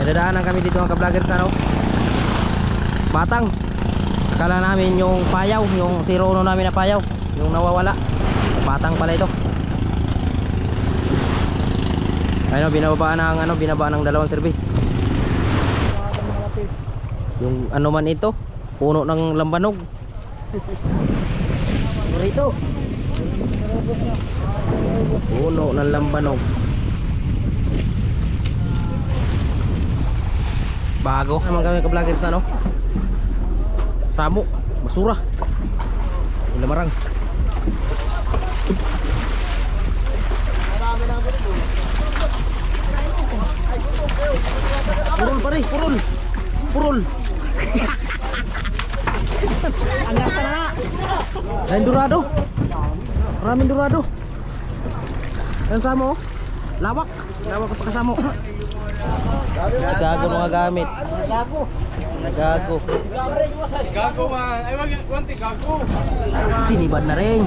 May dadaanan kami dito mga ka-vlogger sa ano. Batang. Akala namin yung payaw, yung zero uno namin na payaw, yung nawawala. Batang pala ito. Ayun, binababa ng ano, binaba ng dalawang service. Yung ano man ito, puno ng lambanog. Rito. Puno ng lambanog. Bago naman kami ka-vlogger sa ano? Samo, basura. Ilamarang. Purul pare, purul. Purul. Angat ka na. Lain durado. Maraming durado. Yan samo. Lawak. Lawak pa kasamo. Gago mga gamit. Gago. Gago. Gago man. Ay, wag wanti gago. Sinibad na rin.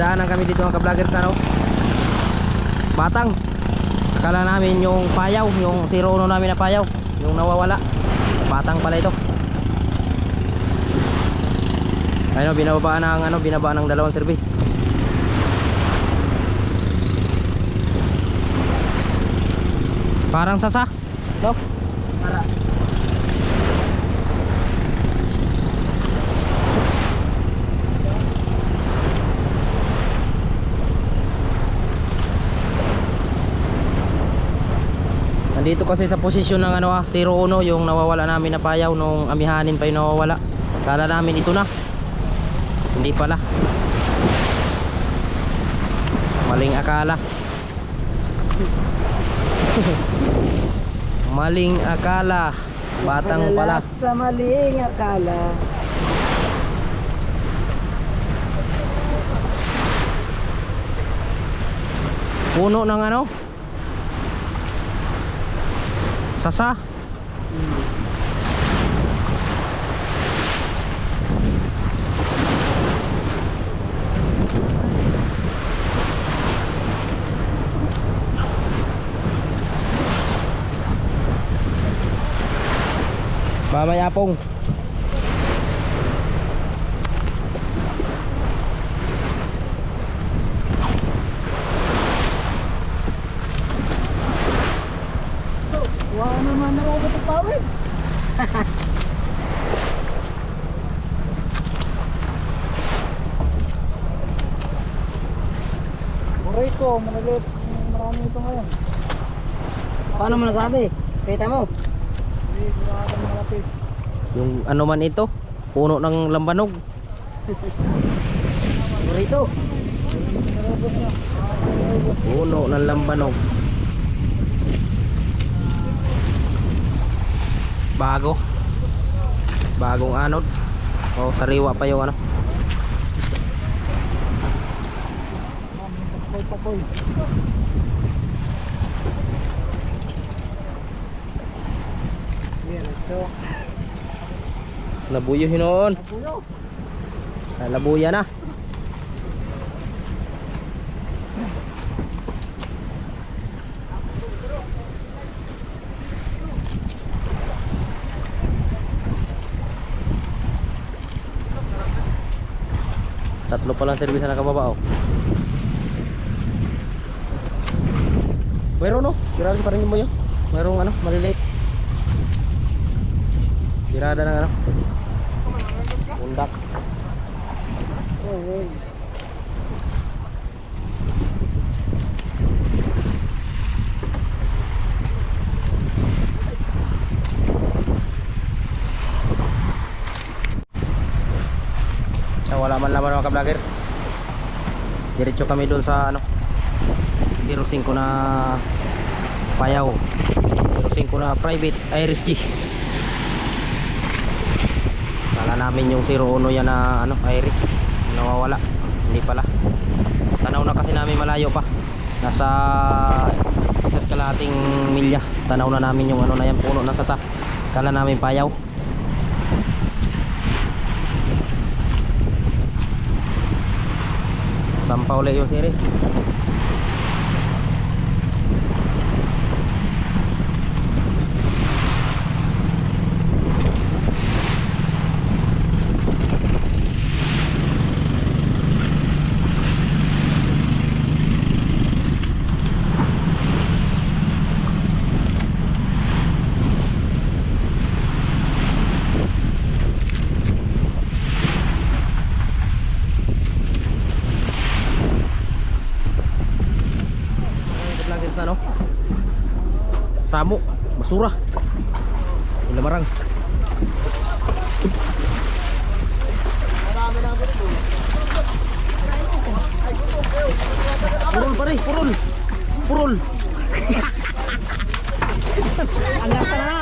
Kami dito mga ka-vlogger sa? Batang. Akala namin yung payaw, yung 01 namin na payaw, yung nawawala. Batang pala ito. Ayun, binababa ng ano, binaba ng dalawang service. Parang sasa, no? Para. Nandito kasi sa posisyon ng ano ah, 01 yung nawawala namin na payaw nung amihanin pa yung nawawala. Kala namin ito na. Hindi pala. Maling akala. Maling akala. Batang pala. sa maling akala. Puno ng ano? Sasa. Mamaya pong. Wow naman na ako pawid. Buray ko, malilit. Marami ito ngayon. Paano mo nasabi? Kita mo? Hindi, malapit. Yung ano man ito, puno ng lambanog. Burrito. Puno ng lambanog. Bago. Bagong anod. O sariwa pa yung ano. Pakoy. Yan, ito. Labuyo hinoon. Puyo. Ah, Labuya na. Tatlo pa lang service na nakababa oh. Meron no? Kirali pa rin mo yun. Merong ano, maliliit. Birada ng ano. Pundak. Oy, oy. So, wala man laman mga ka-vlogger. Diretso kami doon sa ano 05 na payaw. 05 na private Iris G. Kala namin yung 01 yan na ano Iris nawawala. Hindi pala. Tanaw na kasi namin malayo pa. Nasa isa't kalahating milya. Tanaw na namin yung ano na yan puno na sasa. Kala namin payaw. Sampaw ulit yung siri. Mga vloggers ano? Samo, basura. Ilamarang. Purol pare, purol. Purol. Angat ka na.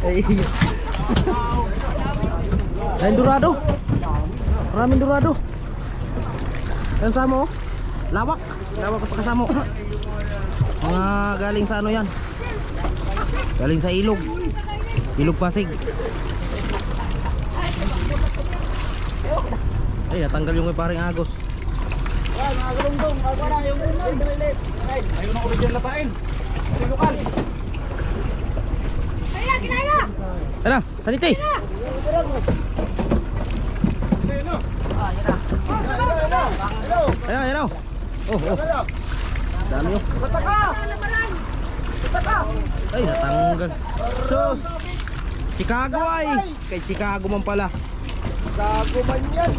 Ay. Ay, durado. Maraming durado. Yan samo. oh. Lawak. Lawak pa kasamo. Mga galing sa ano yan? Galing sa ilog. Ilog Pasig. Ay, natanggal yung paring Agos. Ay, mga galunggong. Ako na yung. Ay, Ayaw na ulit yan lapain. Ito yung lokal. Tara, saliti. Ayun no. Ayan, ayan o. Oh, oh. Dami oh. Bata ka! Bata ka! Ay, natanggal. Sus! Chicago ay! Kay Chicago man pala. Gago man yan.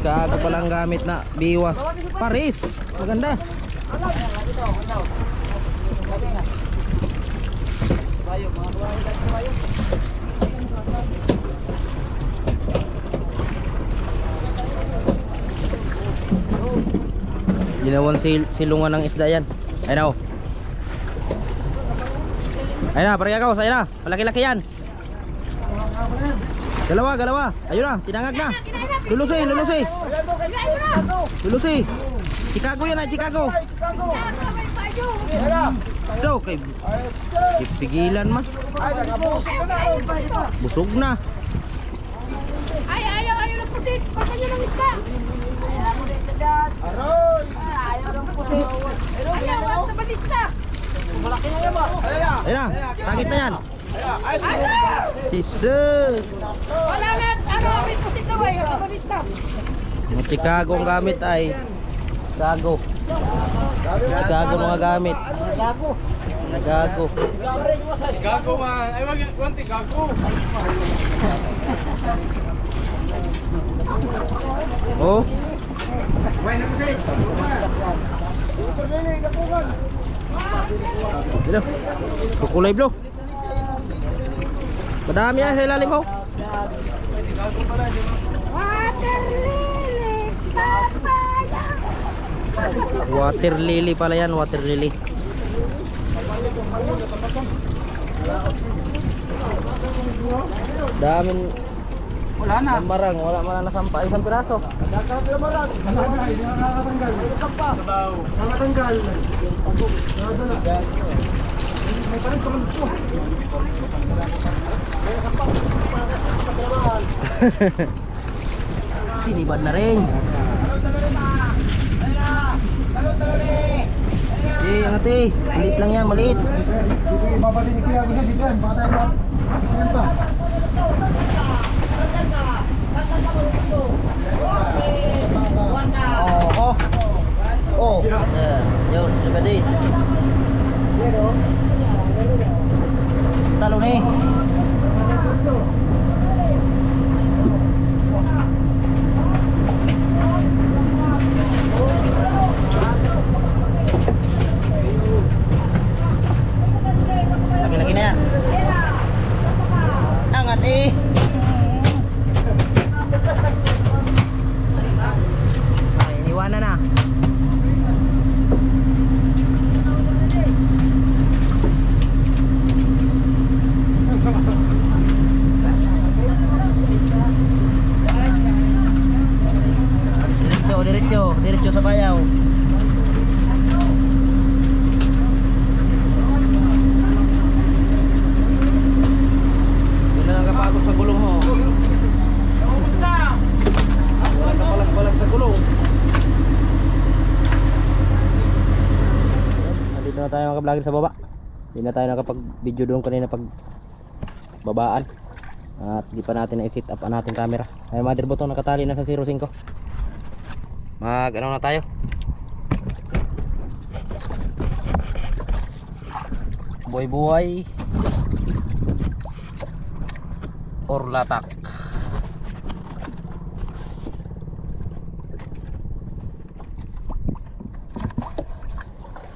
Chicago pala ang gamit na biwas. Paris! Maganda. Bayo, mga buhay ka bayo. Ginawang sil silungan ng isda yan. Ayun na oh. Ayun na, pare ako, ayun na. Malaki-laki yan. Dalawa, dalawa. Ayun na, tinangag na. Lulusi, lulusi. Lulusi. Chicago yan ay Chicago. Ay, Chicago. Na. So, kay pigilan man. Na. Busog na. Ay, ayaw, ayaw ng pusit. Pagka nyo ng isda. Aroy. Ayaw, at sa balista. Ayan na. Ayun na, sakit na yan. Jesus. Wala na, ano, may pusit sa way. Sa balista. Mga Chicago ang gamit ay Chicago. Chicago mga gamit. Gago. Chicago. Gago man. Ay wag wanti gago. Oh, Dilo. Kukulay blue. Madami yan sa ilalim oh. Water lily. Papaya. Water lily pala yan, water lily. Daming Wala na. marang, wala man na nasampa. Isang piraso. Nakakatanggal. Nakakatanggal. Nakakatanggal. Nakakatanggal. May palit ka man ito. Sinibad na rin. Eh, ang ate, maliit lang yan, maliit. Babalik ni Kuya Gusa dito yan. Baka tayo ba? Isiyan pa. Oh, oh. Oh, yeah, yun, sabadi. Talo ni. Laki-laki na yan. Angat eh. Ay, iniwanan na. Diretso, diretso, diretso sa bayaw. Yun na nakapasok sa gulong ho. Kumusta? Wala ka palag-palag sa gulong. Nandito na tayo mga vlogger sa baba. Hindi na tayo nakapag-video doon kanina pag babaan. At di pa natin na-set up ang ating camera. Ay mother button nakatali na sa 05. Mag ano na tayo? Buhay buhay or latak.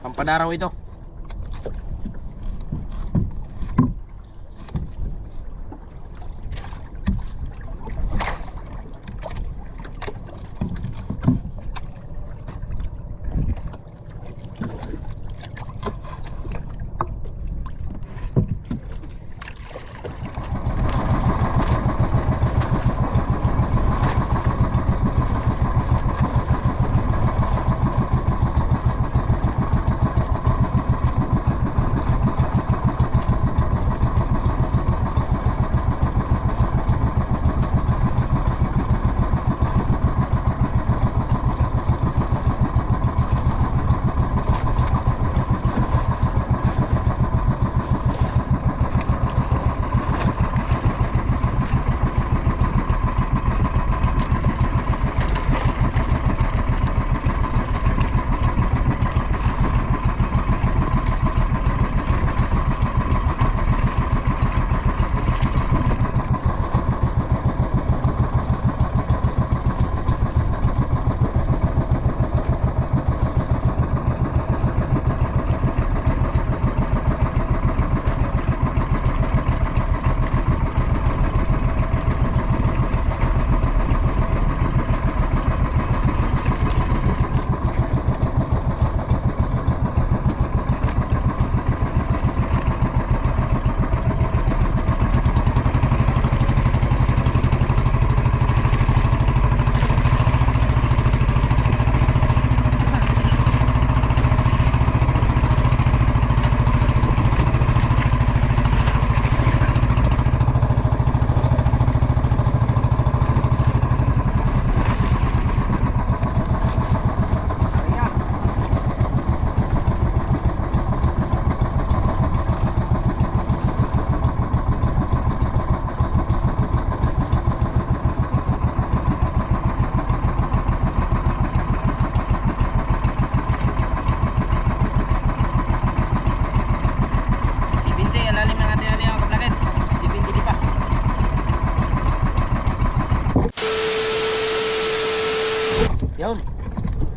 Pampadaraw ito.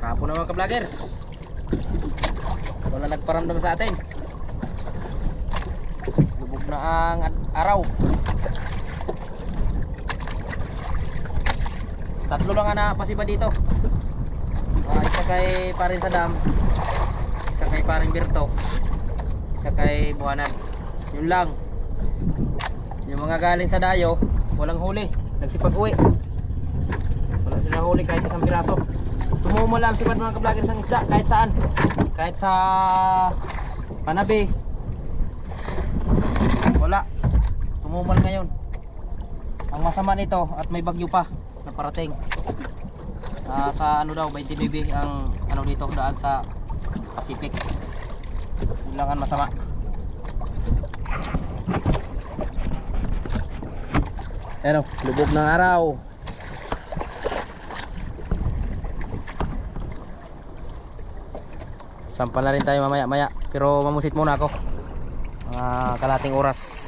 Hapon na mga ka-vloggers. Wala nagparamdam sa atin. Lubog na ang araw. Tatlo lang ang napasiba dito. Ah, isa kay parin sa dam. Isa kay paring Berto. Isa kay Buhanan. Yun lang. Yung mga galing sa dayo, walang huli. Nagsipag uwi. Wala sila huli kahit isang piraso. Tumumo lang sipad mga ka-vlogger sa isda kahit saan. Kahit sa Panabi. Wala. Tumumal ngayon. Ang masama nito at may bagyo pa na parating. Ah, sa ano daw 29 ang ano dito daan sa Pacific. Yun lang ang masama. Ano, lubog ng araw. Sampa na rin tayo mamaya maya Pero mamusit muna ako. Mga kalating oras